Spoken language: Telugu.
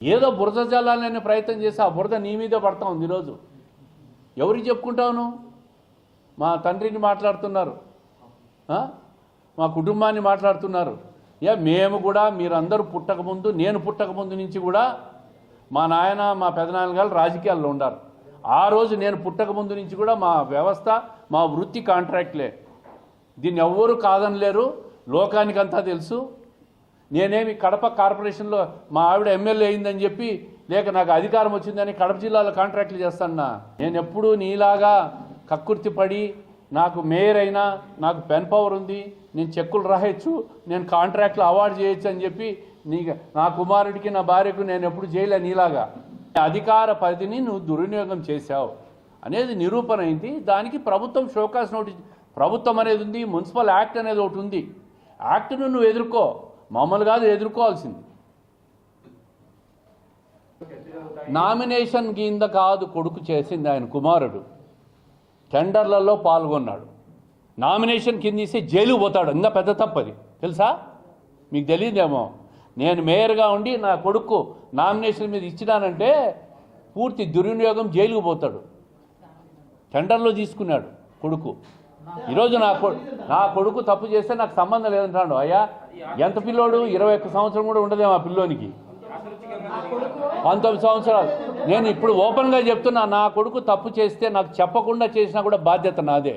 ఏదో బురద జల్లాలనే ప్రయత్నం చేసి ఆ బురద నీ మీదే పడతా ఉంది ఈరోజు. ఎవరికి చెప్పుకుంటావు మా తండ్రిని మాట్లాడుతున్నారు. మా కుటుంబాన్ని మాట్లాడుతున్నారు. ఏ మేము కూడా మీరందరూ పుట్టకముందు నేను పుట్టకముందు నుంచి కూడా మా నాయన మా పెదనాయన గారు రాజకీయాల్లో ఉండారు. ఆ రోజు నేను పుట్టకముందు నుంచి కూడా మా వ్యవస్థ మా వృత్తి కాంట్రాక్ట్లే. దీన్ని ఎవ్వరూ కాదనలేరు. లోకానికంతా తెలుసు. నేనేమి కడప కార్పొరేషన్లో మా ఆవిడ ఎమ్మెల్యే అయిందని చెప్పి లేక నాకు అధికారం వచ్చిందని కడప జిల్లాలో కాంట్రాక్ట్లు చేస్తానా నేను ఎప్పుడూ నీలాగా కక్కుర్తి పడి నాకు మేయర్ అయినా నాకు పెన్ పవర్ ఉంది నేను చెక్కులు రాయొచ్చు నేను కాంట్రాక్ట్లు అవార్డు చేయొచ్చు అని చెప్పి నీ నా కుమారుడికి నా భార్యకు నేను ఎప్పుడు చేయలే నీలాగా. అధికార పరిధిని నువ్వు దుర్వినియోగం చేశావు. అనేది నిరూపణ అయింది. దానికి ప్రభుత్వం షోకాస్ నోటీస్ ప్రభుత్వం అనేది ఉంది మున్సిపల్ యాక్ట్ అనేది ఒకటి ఉంది. యాక్ట్ను నువ్వు ఎదుర్కో. మామూలు కాదు ఎదుర్కోవాల్సింది. నామినేషన్ కింద కాదు కొడుకు చేసింది ఆయన కుమారుడు. టెండర్లలో పాల్గొన్నాడు. నామినేషన్ కింద ఇస్తే జైలు పోతాడు. ఇంకా పెద్ద తప్పది. తెలుసా? మీకు తెలియదేమో. నేను మేయర్గా ఉండి నా కొడుకు నామినేషన్ మీద ఇచ్చినానంటే పూర్తి దుర్వినియోగం జైలుకు పోతాడు. టెండర్లో తీసుకున్నాడు కొడుకు. ఈరోజు నా కొడుకు నా కొడుకు తప్పు చేస్తే నాకు సంబంధం లేదంటాడు అయ్యా ఎంత పిల్లోడు? ఇరవై ఒక్క సంవత్సరం కూడా ఉండదేమో ఆ పిల్లోనికి. పంతొమ్మిది సంవత్సరాలు. నేను ఇప్పుడు ఓపెన్గా చెప్తున్నా నా కొడుకు తప్పు చేస్తే నాకు చెప్పకుండా చేసినా కూడా బాధ్యత నాదే.